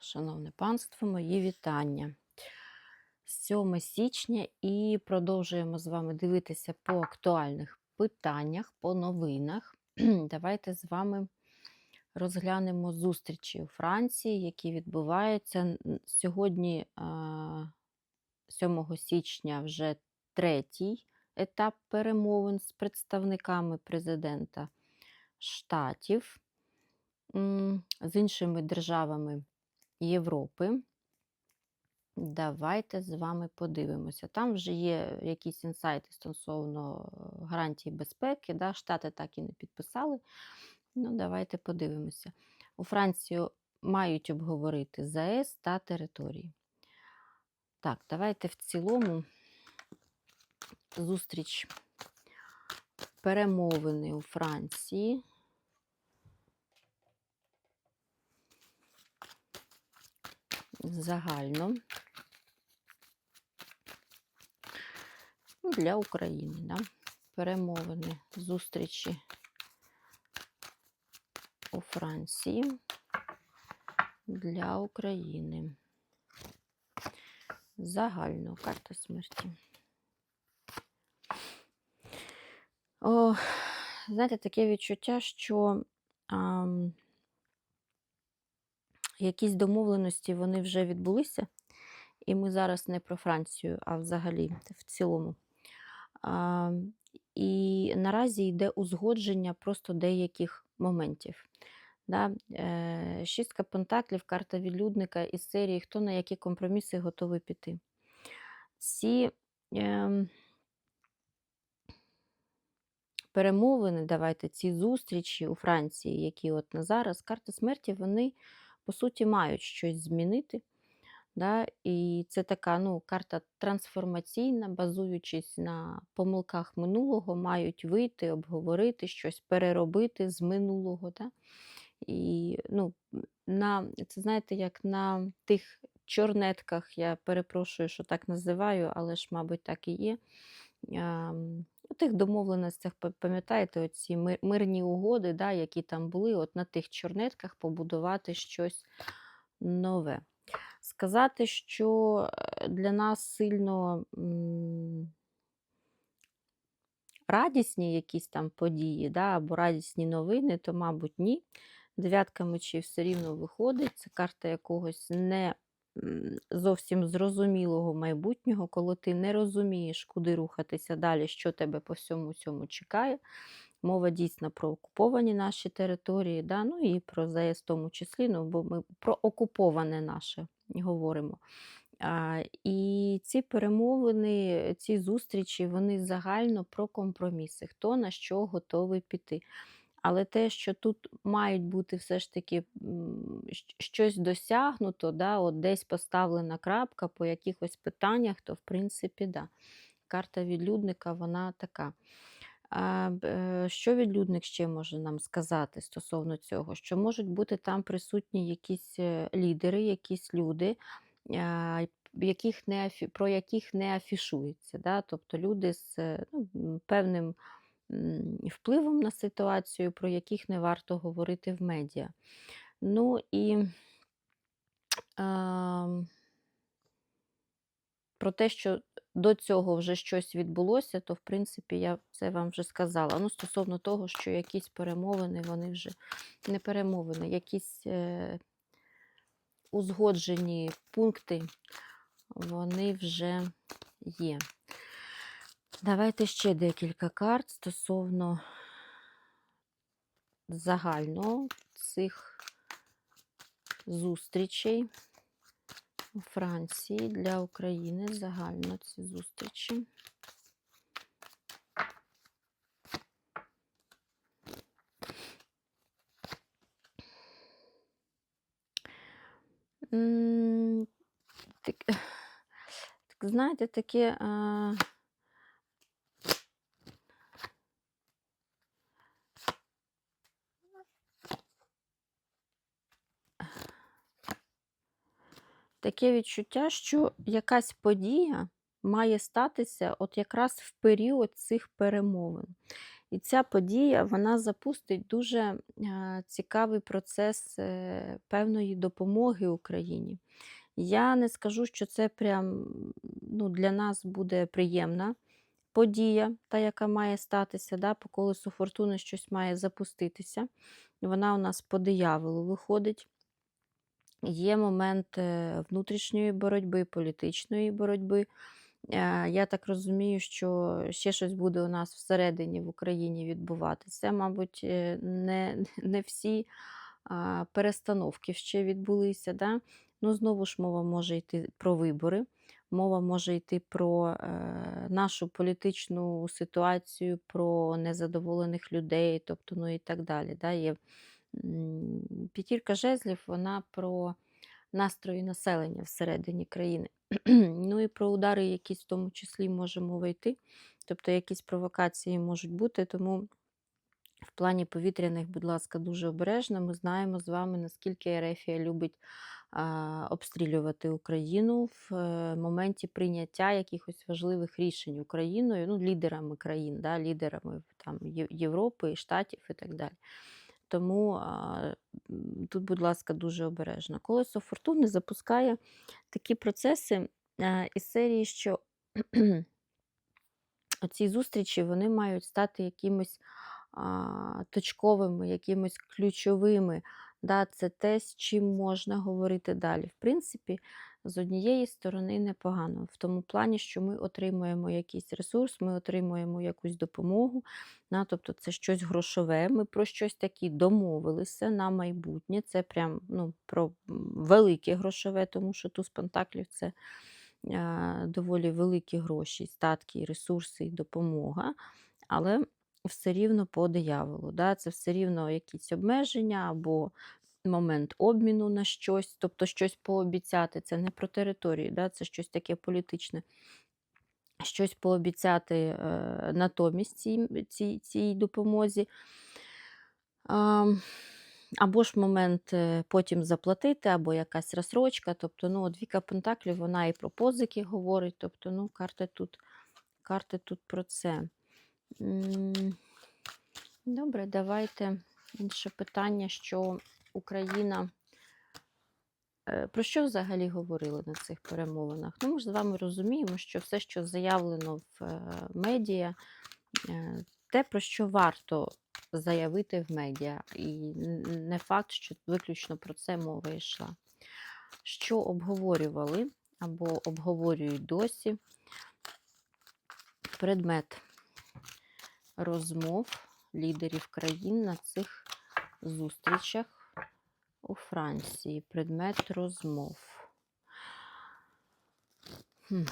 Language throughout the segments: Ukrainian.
Шановне панство, мої вітання. 7 січня і продовжуємо з вами дивитися по актуальних питаннях, по новинах. Давайте з вами розглянемо зустрічі у Франції, які відбуваються сьогодні, 7 січня, вже третій етап перемовин з представниками президента штатів з іншими державами Європи. Давайте з вами подивимося. Там вже є якісь інсайти стосовно е, гарантій безпеки. Да? Штати так і не підписали. Ну, давайте подивимося. У Францію мають обговорити ЗАЕС та території. Так, давайте в цілому зустріч перемовини у Франції. Загально Ну, для України. Да? Перемовини, зустрічі у Франції для України. Загально карта смерті. О, знаєте, таке відчуття, що ам, якісь домовленості вони вже відбулися, і ми зараз не про Францію, а взагалі в цілому. А, і наразі йде узгодження просто деяких моментів. Да? Е, шістка пентаклів, карта відлюдника із серії Хто на які компроміси готовий піти. Ці е, перемовини, давайте, ці зустрічі у Франції, які от на зараз, карти смерті, вони по суті мають щось змінити. Да? І це така ну, карта трансформаційна, базуючись на помилках минулого, мають вийти, обговорити щось, переробити з минулого. Да? І ну, на, це знаєте, як на тих чорнетках, я перепрошую, що так називаю, але ж, мабуть, так і є. У тих домовленостях, пам'ятаєте, оці мирні угоди, да, які там були, от на тих чорнетках побудувати щось нове. Сказати, що е, для нас сильно радісні якісь там події, да, або радісні новини, то, мабуть, ні. Дев'ятка мечів все рівно виходить. Це карта якогось не зовсім зрозумілого майбутнього, коли ти не розумієш, куди рухатися далі, що тебе по всьому цьому чекає. Мова дійсно про окуповані наші території, да? ну і про ЗАЕС в тому числі, ну, бо ми про окуповане наше говоримо. А, і ці перемовини, ці зустрічі, вони загально про компроміси, хто на що готовий піти. Але те, що тут мають бути все ж таки щось досягнуто, да, от десь поставлена крапка по якихось питаннях, то в принципі, да. Карта відлюдника, вона така. А, е, що відлюдник ще може нам сказати стосовно цього? Що можуть бути там присутні якісь е, лідери, якісь люди, яких не, про яких не афішується. Да? Тобто люди з е, ну, певним впливом на ситуацію, про яких не варто говорити в медіа. Ну і ем, про те, що до цього вже щось відбулося, то в принципі я це вам вже сказала. Ну, стосовно того, що якісь перемовини, вони вже не перемовини, якісь е, узгоджені пункти, вони вже є. Давайте ще декілька карт стосовно загального цих зустрічей у Франції для України. Загально ці зустрічі. Так знаєте, таке. А... таке відчуття, що якась подія має статися от якраз в період цих перемовин. І ця подія вона запустить дуже е, цікавий процес е, певної допомоги Україні. Я не скажу, що це прям ну, для нас буде приємна подія, та, яка має статися, да, по колесу фортуни щось має запуститися. Вона у нас по дияволу виходить. Є момент е, внутрішньої боротьби, політичної боротьби. Е, Я так розумію, що ще щось буде у нас всередині в Україні відбуватися. Мабуть, е, не, не всі перестановки ще відбулися. Да? Ну, знову ж мова може йти про вибори, мова може йти про нашу політичну ситуацію, про незадоволених людей, тобто, ну і так далі. Да? Є п'ятірка жезлів, вона про настрої населення всередині країни. ну і про удари якісь в тому числі може мова йти. Тобто якісь провокації можуть бути, тому в плані повітряних, будь ласка, дуже обережно. Ми знаємо з вами, наскільки Ерефія любить обстрілювати Україну в е, моменті прийняття якихось важливих рішень Україною, ну, лідерами країн, да, лідерами там, Європи, Штатів і так далі. Тому а, тут, будь ласка, дуже обережно. Колесо фортуни запускає такі процеси е, із серії, що оці зустрічі вони мають стати якимось а, точковими, якимось ключовими. Да, це те, з чим можна говорити далі. В принципі, з однієї сторони непогано, в тому плані, що ми отримуємо якийсь ресурс, ми отримуємо якусь допомогу, да, тобто це щось грошове, ми про щось таке домовилися на майбутнє. Це прям ну, про велике грошове, тому що туз пентаклів це а, доволі великі гроші, статки, ресурси і допомога. Але все рівно по дияволу. Да? Це все рівно якісь обмеження або момент обміну на щось, тобто щось пообіцяти. Це не про територію, да? це щось таке політичне. Щось пообіцяти е, натомість цій, цій, цій допомозі. А, або ж момент е, потім заплатити, або якась розсрочка. Тобто, ну, от Віка Пентаклів, вона і про позики говорить. Тобто, ну, карти тут, карти тут про це. Добре, давайте інше питання, що Україна. Е, Про що взагалі говорили на цих перемовинах? Ну, ми ж з вами розуміємо, що все, що заявлено в е, медіа, е, те, про що варто заявити в медіа. І не факт, що виключно про це мова йшла. Що обговорювали або обговорюють досі предмет розмов лідерів країн на цих зустрічах у Франції. Предмет розмов. Хм.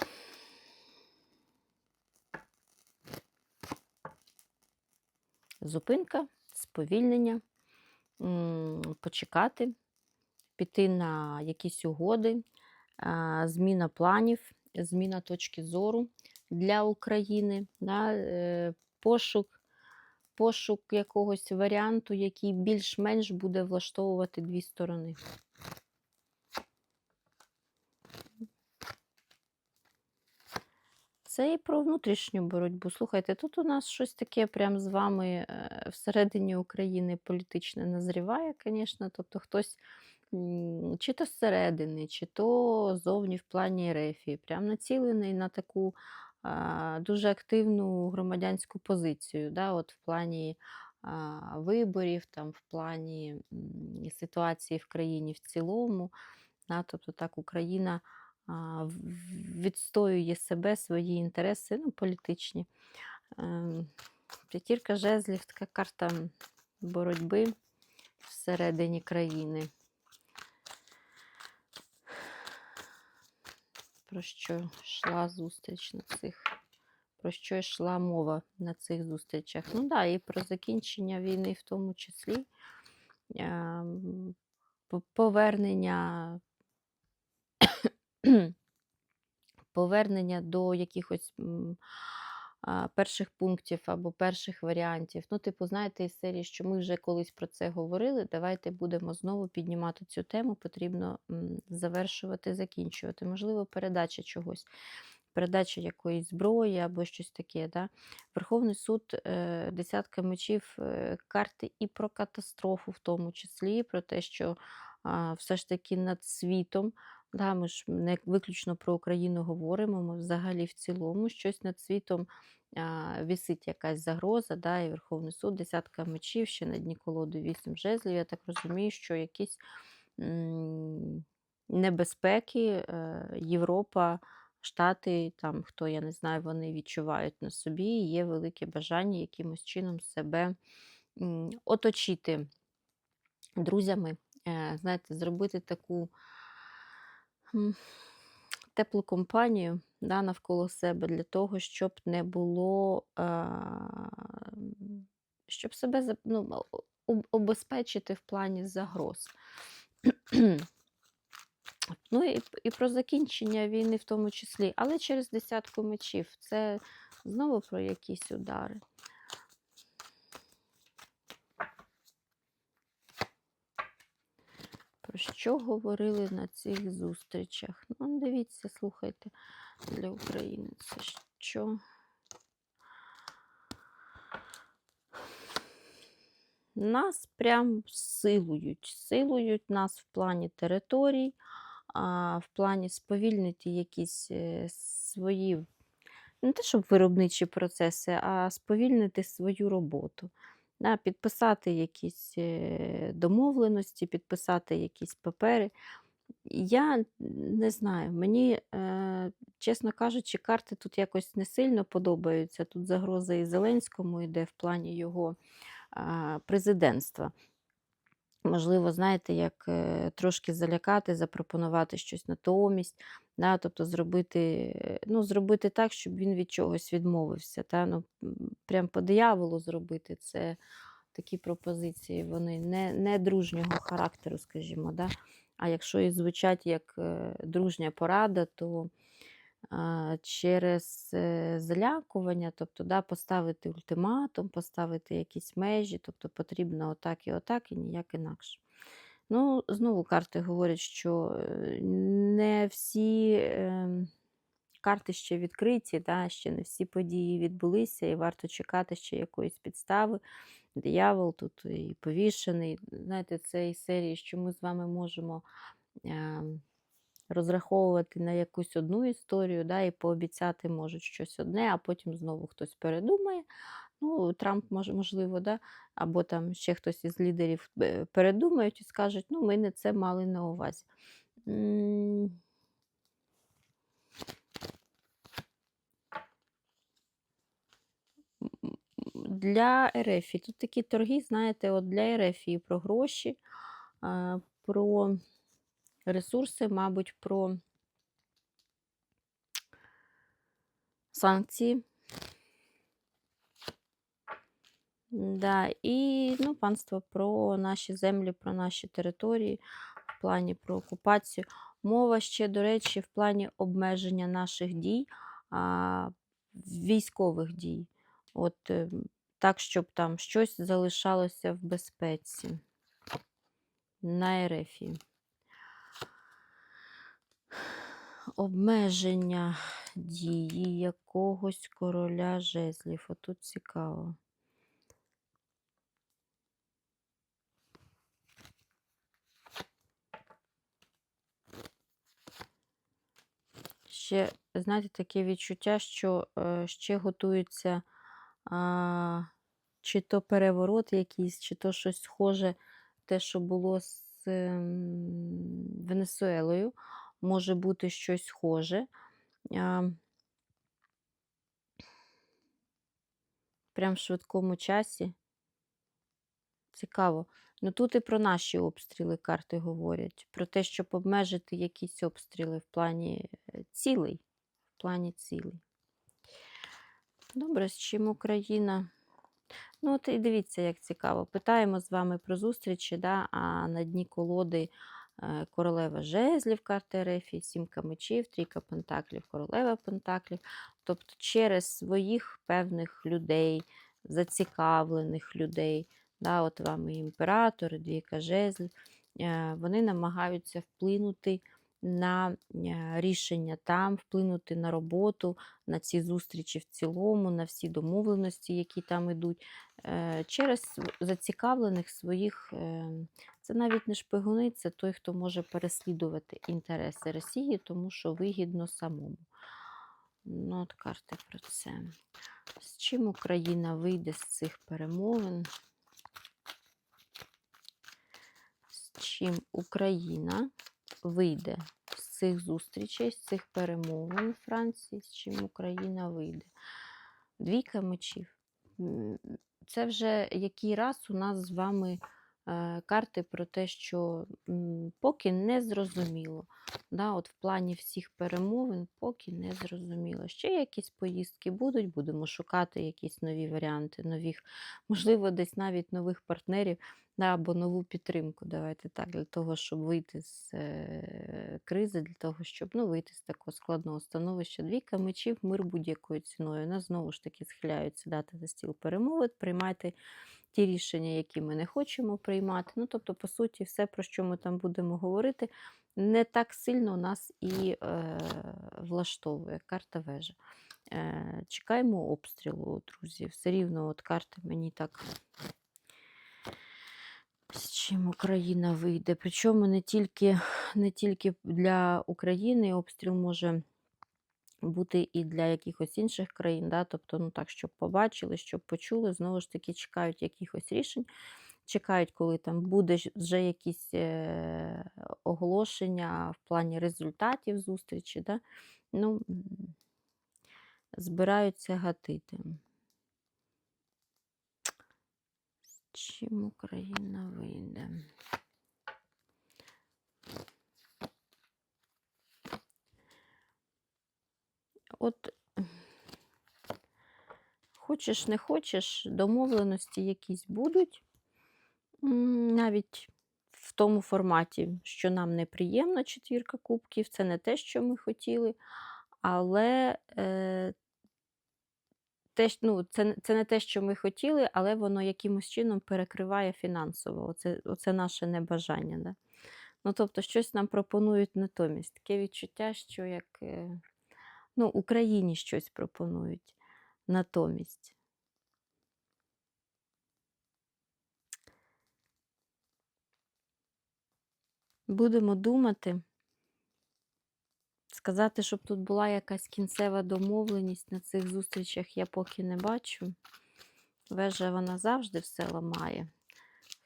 Зупинка, сповільнення, почекати, піти на якісь угоди, зміна планів, зміна точки зору для України, да, е, пошук, пошук якогось варіанту, який більш-менш буде влаштовувати дві сторони. Це і про внутрішню боротьбу. Слухайте, тут у нас щось таке прям з вами е, всередині України політичне назріває, звісно. Тобто хтось чи то зсередини, чи то зовні в плані рефії, прям націлений на таку дуже активну громадянську позицію. Да, от в плані виборів, там, в плані ситуації в країні в цілому. Да, тобто так Україна відстоює себе, свої інтереси, ну, політичні. Ем, П'ятірка жезлів, така карта боротьби всередині країни. Про що йшла зустріч на цих, про що йшла мова на цих зустрічах. Ну да, і про закінчення війни в тому числі. Ем, Повернення повернення до якихось перших пунктів або перших варіантів. Ну, типу, знаєте, із серії, що ми вже колись про це говорили. Давайте будемо знову піднімати цю тему. Потрібно завершувати, закінчувати. Можливо, передача чогось. передача якоїсь зброї або щось таке. Да? Верховний суд, е, десятка мечів, е, карти і про катастрофу, в тому числі, про те, що все ж таки над світом. Да, ми ж не виключно про Україну говоримо, ми взагалі в цілому щось над світом а, висить якась загроза, да, і Верховний суд, десятка мечів, ще на дні колоди вісім жезлів. Я так розумію, що якісь м, небезпеки е, Європа, Штати, там хто я не знаю, вони відчувають на собі, є велике бажання якимось чином себе оточити друзями, е, знаєте, зробити таку теплу компанію да, навколо себе для того, щоб не було, м, щоб себе ну, обезпечити в плані загроз. Ну і, і про закінчення війни в тому числі, але через десятку мечів. Це знову про якісь удари. Що говорили на цих зустрічах? Ну, дивіться, слухайте, для України це що? Нас прям силують. Силують нас в плані територій, в плані сповільнити якісь е, свої, не те, щоб виробничі процеси, а сповільнити свою роботу. Да, підписати якісь е, домовленості, підписати якісь папери. Я не знаю, мені, е, чесно кажучи, карти тут якось не сильно подобаються. Тут загроза і Зеленському йде в плані його президентства. Можливо, знаєте, як е, трошки залякати, запропонувати щось натомість, да, тобто зробити, е, ну, зробити так, щоб він від чогось відмовився. Та? Ну, прям по дияволу зробити це такі пропозиції, вони не, не дружнього характеру, скажімо. Да? А якщо і звучать як е, дружня порада, то через е, залякування, тобто да, поставити ультиматум, поставити якісь межі, тобто потрібно отак і отак, і ніяк інакше. Ну, знову карти говорять, що е, не всі е, карти ще відкриті, да, ще не всі події відбулися, і варто чекати ще якоїсь підстави. Диявол тут і повішений. Знаєте, це із серії, що ми з вами можемо. Розраховувати на якусь одну історію, да, і пообіцяти можуть щось одне, а потім знову хтось передумає. Ну, Трамп мож, можливо, да, або там ще хтось із лідерів е, передумають і скажуть, ну, ми не це мали на увазі. Для РФ тут такі торги, знаєте, от для РФ про гроші, про ресурси, мабуть, про санкції. Да, і ну, панство про наші землі, про наші території, в плані про окупацію. Мова ще, до речі, в плані обмеження наших дій, а, військових дій. От е, так, щоб там щось залишалося в безпеці на Ерефії. Обмеження дії якогось короля жезлів. Отут цікаво. Ще, знаєте, таке відчуття, що е, ще готується а, чи то переворот якийсь, чи то щось схоже, те, що було з ем, Венесуелою. Може бути щось схоже. Прям в швидкому часі. Цікаво. Ну тут і про наші обстріли карти говорять. Про те, щоб обмежити якісь обстріли в плані е, цілей. В плані цілей. Добре, з чим Україна? Ну, от і дивіться, як цікаво. Питаємо з вами про зустрічі, да? а на дні колоди королева жезлів, карти Рефі, сімка мечів, трійка пентаклів, королева пентаклів. Тобто через своїх певних людей, зацікавлених людей. Да, от вам і імператор, і двійка жезлів, е, вони намагаються вплинути на е, рішення там, вплинути на роботу, на ці зустрічі в цілому, на всі домовленості, які там ідуть, е, через зацікавлених своїх. Це навіть не шпигуни, це той, хто може переслідувати інтереси Росії, тому що вигідно самому. Ну, от карти про це. З чим Україна вийде з цих перемовин? З чим Україна вийде з цих зустрічей, з цих перемовин Франції, з чим Україна вийде? Двійка мечів. Це вже який раз у нас з вами карти про те, що поки не зрозуміло. Да, от в плані всіх перемовин поки не зрозуміло. Ще якісь поїздки будуть, будемо шукати якісь нові варіанти, нових, можливо, десь навіть нових партнерів да, або нову підтримку. Давайте так, для того, щоб вийти з е, кризи, для того, щоб ну, вийти з такого складного становища. Двійка мечів, мир будь-якою ціною. Нас знову ж таки схиляються дати за стіл перемовин, приймати ті рішення, які ми не хочемо приймати. Ну, тобто, по суті, все, про що ми там будемо говорити, не так сильно нас і е, влаштовує карта вежа. Е, чекаємо обстрілу, друзі. Все рівно от карти мені так. З чим Україна вийде. Причому не тільки, не тільки для України обстріл може бути і для якихось інших країн. Да? Тобто, ну так, щоб побачили, щоб почули, знову ж таки, чекають якихось рішень, чекають, коли там буде вже якісь е- оголошення в плані результатів зустрічі. Да? Ну, збираються гатити. З чим Україна вийде? От хочеш, не хочеш, домовленості якісь будуть, навіть в тому форматі, що нам неприємно, четвірка кубків, це не те, що ми хотіли, але е, те, ну, це, це не те, що ми хотіли, але воно якимось чином перекриває фінансово. Оце, оце наше небажання. Да? Ну, тобто, щось нам пропонують натомість. Таке відчуття, що як е, ну, Україні щось пропонують натомість. Будемо думати. Сказати, щоб тут була якась кінцева домовленість на цих зустрічах, я поки не бачу. Вежа вона завжди все ламає.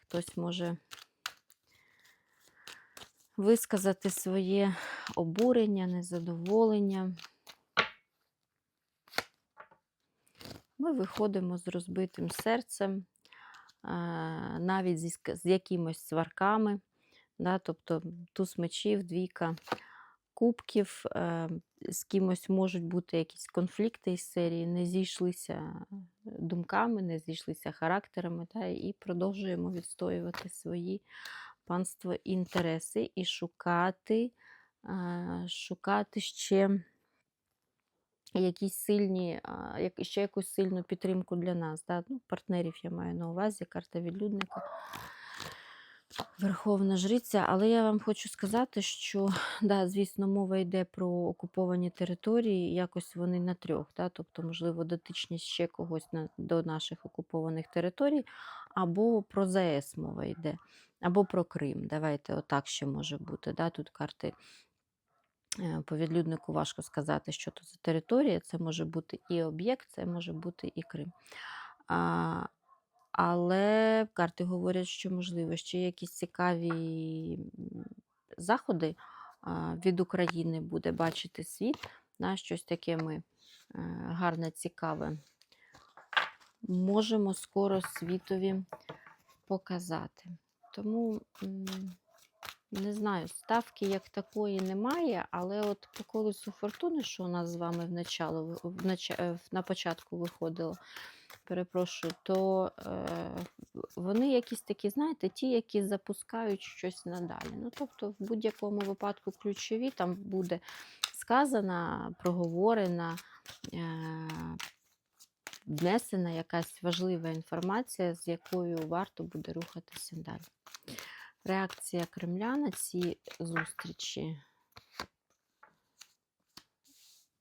Хтось може висказати своє обурення, незадоволення. Ми виходимо з розбитим серцем, навіть з якимось сварками. Да, тобто туз мечів, двійка кубків, з кимось можуть бути якісь конфлікти із серії, не зійшлися думками, не зійшлися характерами, та, і продовжуємо відстоювати свої панство інтереси і шукати, шукати ще якісь сильні, ще якусь сильну підтримку для нас. Да? Ну, партнерів я маю на увазі, карта відлюдника. Верховна жриця, але я вам хочу сказати, що да, звісно, мова йде про окуповані території, якось вони на трьох, да, тобто, можливо, дотичність ще когось на, до наших окупованих територій, або про ЗАЕС мова йде, або про Крим. Давайте отак ще може бути. Да, Тут карти по відлюднику важко сказати, що то за територія. Це може бути і об'єкт, це може бути і Крим. А, але карти говорять, що можливо ще якісь цікаві заходи від України буде бачити світ. На щось таке ми е, гарне, цікаве можемо скоро світові показати. Тому не знаю, ставки як такої немає, але от по колесу фортуни, що у нас з вами в начало, в нач- е, на початку виходило, перепрошую, то е, вони якісь такі, знаєте, ті, які запускають щось надалі. Ну, тобто, в будь-якому випадку ключові там буде сказана, проговорена, е, внесена якась важлива інформація, з якою варто буде рухатися далі. Реакція Кремля на ці зустрічі.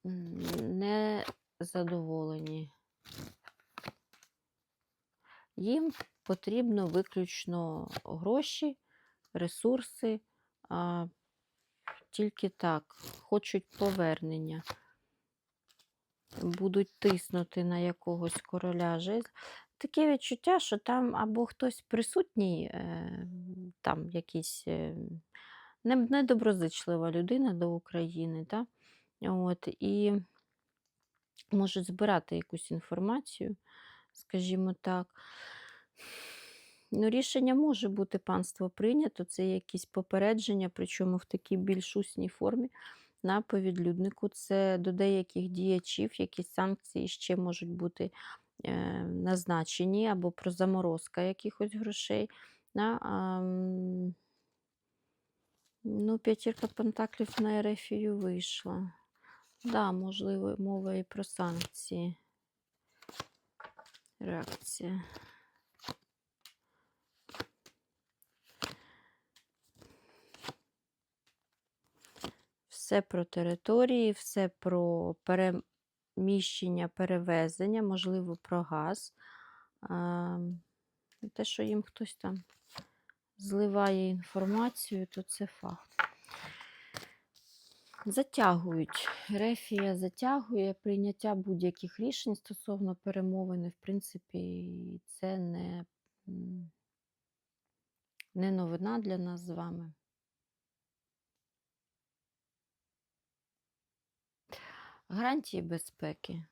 не задоволені. Їм потрібно виключно гроші, ресурси, а, тільки так, хочуть повернення. Будуть тиснути на якогось короля жезл. Таке відчуття, що там або хтось присутній, е, там якийсь е, недоброзичлива людина до України, та? От, і можуть збирати якусь інформацію, скажімо так. Ну, рішення може бути панство прийнято, це якісь попередження, причому в такій більш усній формі на повідлюднику. Це до деяких діячів, якісь санкції ще можуть бути назначені, або про заморозка якихось грошей. Ну, п'ятірка пентаклів на Ерефію вийшла. Да, можливо, мова і про санкції. Реакція. Все про території, все про переміщення, перевезення, можливо, про газ. Те, що їм хтось там зливає інформацію, то це факт. Затягують. Рефія затягує прийняття будь-яких рішень стосовно перемовини. В принципі, це не, не новина для нас з вами. Гарантії безпеки.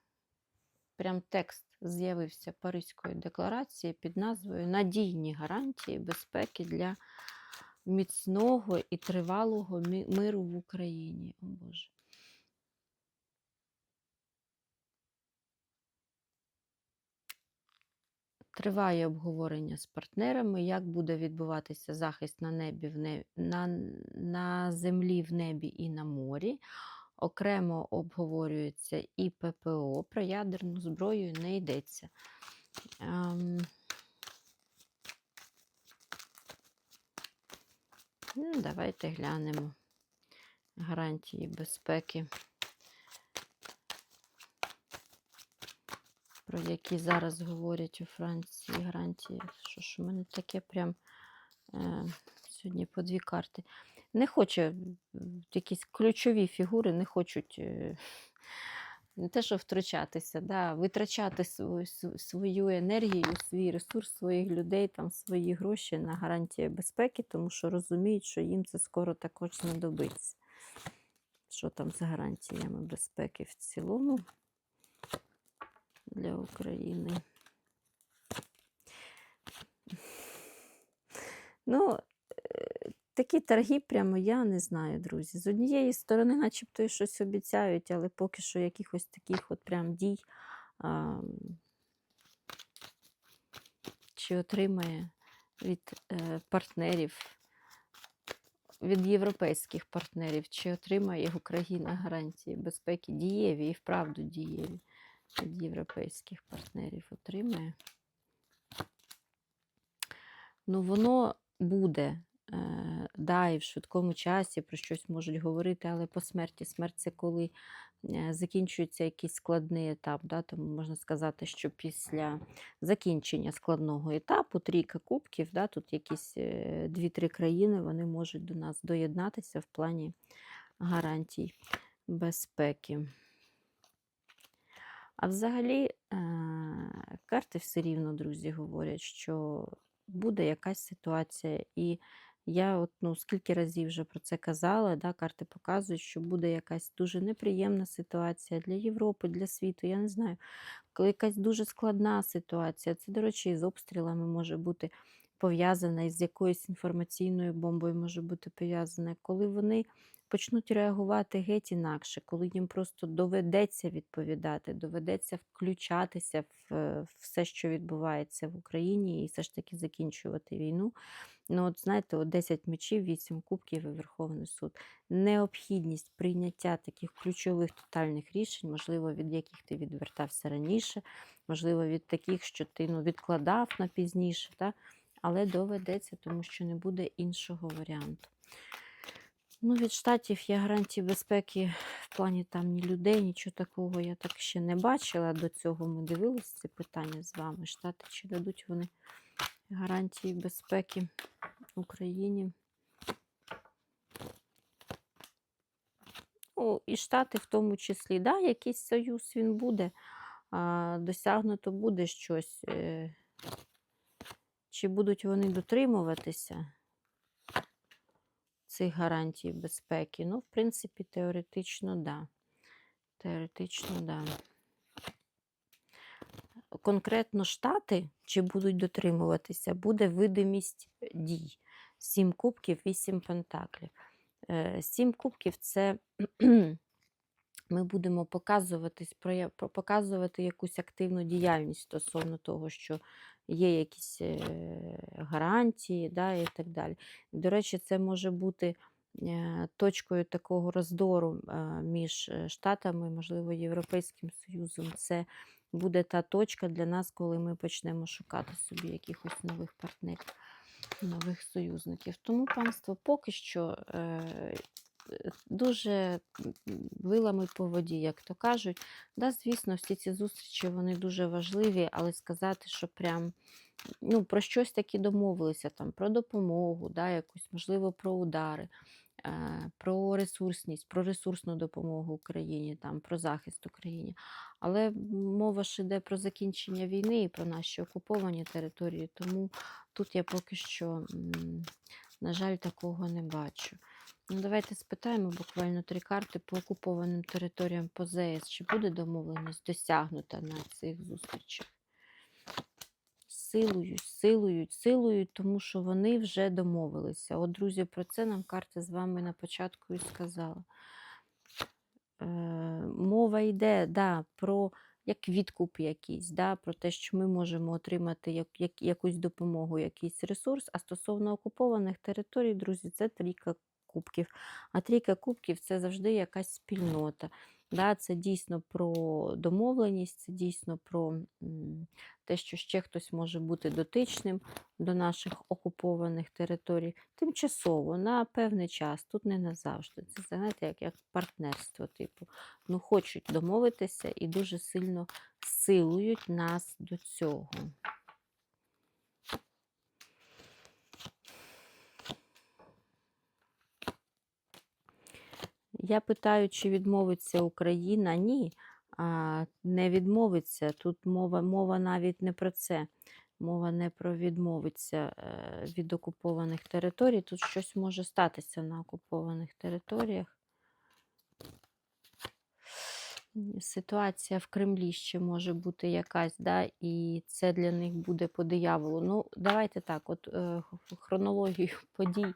Прям текст з'явився Паризької декларації під назвою Надійні гарантії безпеки для міцного і тривалого миру в Україні. О Боже. Триває обговорення з партнерами, як буде відбуватися захист на небі в небі, на, на землі, в небі і на морі. Окремо обговорюється і ППО, про ядерну зброю не йдеться. Ем, ну, давайте глянемо гарантії безпеки, про які зараз говорять у Франції гарантії. Що ж у мене таке прям е, сьогодні по дві карти. Не хоче якісь ключові фігури, не хочуть е, не те, що втручатися, да, витрачати свою, свою енергію, свій ресурс своїх людей, там, свої гроші на гарантії безпеки, тому що розуміють, що їм це скоро також знадобиться. Що там з гарантіями безпеки в цілому для України? Ну, е, такі торги, прямо я не знаю, друзі. З однієї сторони, начебто і щось обіцяють, але поки що якихось таких от прям дій а, чи отримає від е, партнерів, від європейських партнерів, чи отримає Україна гарантії безпеки дієві і вправду дієві від європейських партнерів отримає. Ну, воно буде. Е, да, і в швидкому часі про щось можуть говорити, але по смерті. Смерть це коли е, закінчується якийсь складний етап. Да? Тому можна сказати, що після закінчення складного етапу, трійка кубків, да, тут якісь е, дві-три країни вони можуть до нас доєднатися в плані гарантій безпеки. А взагалі, карти все рівно, друзі, говорять, що буде якась ситуація. І я от, ну, скільки разів вже про це казала, да, карти показують, що буде якась дуже неприємна ситуація для Європи, для світу. Я не знаю, якась дуже складна ситуація. Це, до речі, з обстрілами може бути пов'язана, із якоюсь інформаційною бомбою може бути пов'язана. Коли вони почнуть реагувати геть інакше, коли їм просто доведеться відповідати, доведеться включатися в е, все, що відбувається в Україні, і все ж таки закінчувати війну. Ну, от знаєте, от 10 мечів, 8 кубків і Верховний суд. Необхідність прийняття таких ключових тотальних рішень, можливо, від яких ти відвертався раніше, можливо, від таких, що ти ну, відкладав на пізніше, та? але доведеться, тому що не буде іншого варіанту. Ну, від штатів я гарантії безпеки в плані там ні людей, нічого такого я так ще не бачила. До цього ми дивилися це питання з вами. Штати чи дадуть вони гарантії безпеки Україні? Ну, і Штати в тому числі, да, якийсь союз він буде, а, досягнуто буде щось. е, Чи будуть вони дотримуватися цих гарантій безпеки? Ну, в принципі, теоретично, да. Теоретично, да. Конкретно Штати, чи будуть дотримуватися, буде видимість дій. Сім кубків, вісім пентаклів. Е, Сім кубків це ми будемо показуватись, показувати якусь активну діяльність стосовно того, що є якісь е, гарантії да, і так далі. До речі, це може бути е, точкою такого роздору е, між Штатами, можливо, Європейським Союзом. Це буде та точка для нас, коли ми почнемо шукати собі якихось нових партнерів, нових союзників. Тому панство поки що дуже вилами по воді, як то кажуть. Да, звісно, всі ці зустрічі вони дуже важливі, але сказати, що прям ну, про щось таки домовилися, там, про допомогу, да, якусь, можливо, про удари. е, Про ресурсність, про ресурсну допомогу Україні, там, про захист Україні. Але мова ж іде про закінчення війни і про наші окуповані території, тому тут я поки що, на жаль, такого не бачу. Ну, давайте спитаємо буквально три карти по окупованим територіям по ЗС. Чи буде домовленість досягнута на цих зустрічах? Силують, силують, силують, тому що вони вже домовилися. От, друзі, про це нам карта з вами на початку і сказала. Е, мова йде да, про як відкуп якийсь, да, про те, що ми можемо отримати як, як, якусь допомогу, якийсь ресурс. А стосовно окупованих територій, друзі, це трійка кубків. А трійка кубків це завжди якась спільнота. Да, це дійсно про домовленість, це дійсно про те, що ще хтось може бути дотичним до наших окупованих територій. Тимчасово, на певний час, тут не назавжди. Це знаєте, як, як партнерство, типу. Ну, хочуть домовитися і дуже сильно силують нас до цього. Я питаю, чи відмовиться Україна? Ні, не відмовиться. Тут мова, мова навіть не про це. Мова не про відмовиться е, від окупованих територій. Тут щось може статися на окупованих територіях. Ситуація в Кремлі ще може бути якась, да, і це для них буде по дияволу. Ну, давайте так, от е, хронологію подій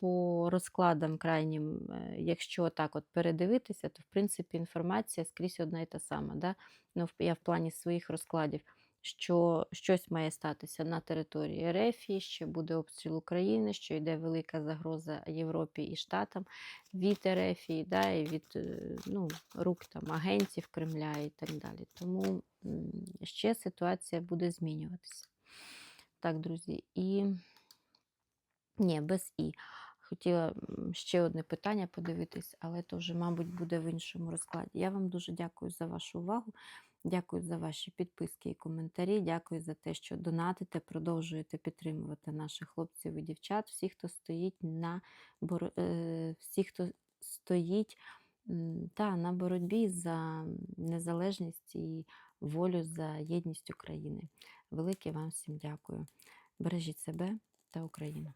по розкладам крайнім, е, якщо так от передивитися, то в принципі інформація скрізь одна і та сама. Да? Ну, я в плані своїх розкладів, що щось має статися на території РФ, що буде обстріл України, що йде велика загроза Європі і Штатам від РФ, да, і від е, ну, рук там, агентів Кремля і так далі. Тому ще ситуація буде змінюватися. Так, друзі, і ні, без і. Хотіла ще одне питання подивитись, але то вже, мабуть, буде в іншому розкладі. Я вам дуже дякую за вашу увагу. Дякую за ваші підписки і коментарі. Дякую за те, що донатите, продовжуєте підтримувати наших хлопців і дівчат, всіх, хто стоїть на боро... е, всіх, хто стоїть та, на боротьбі за незалежність і волю за єдність України. Велике вам всім дякую. Бережіть себе та Україну.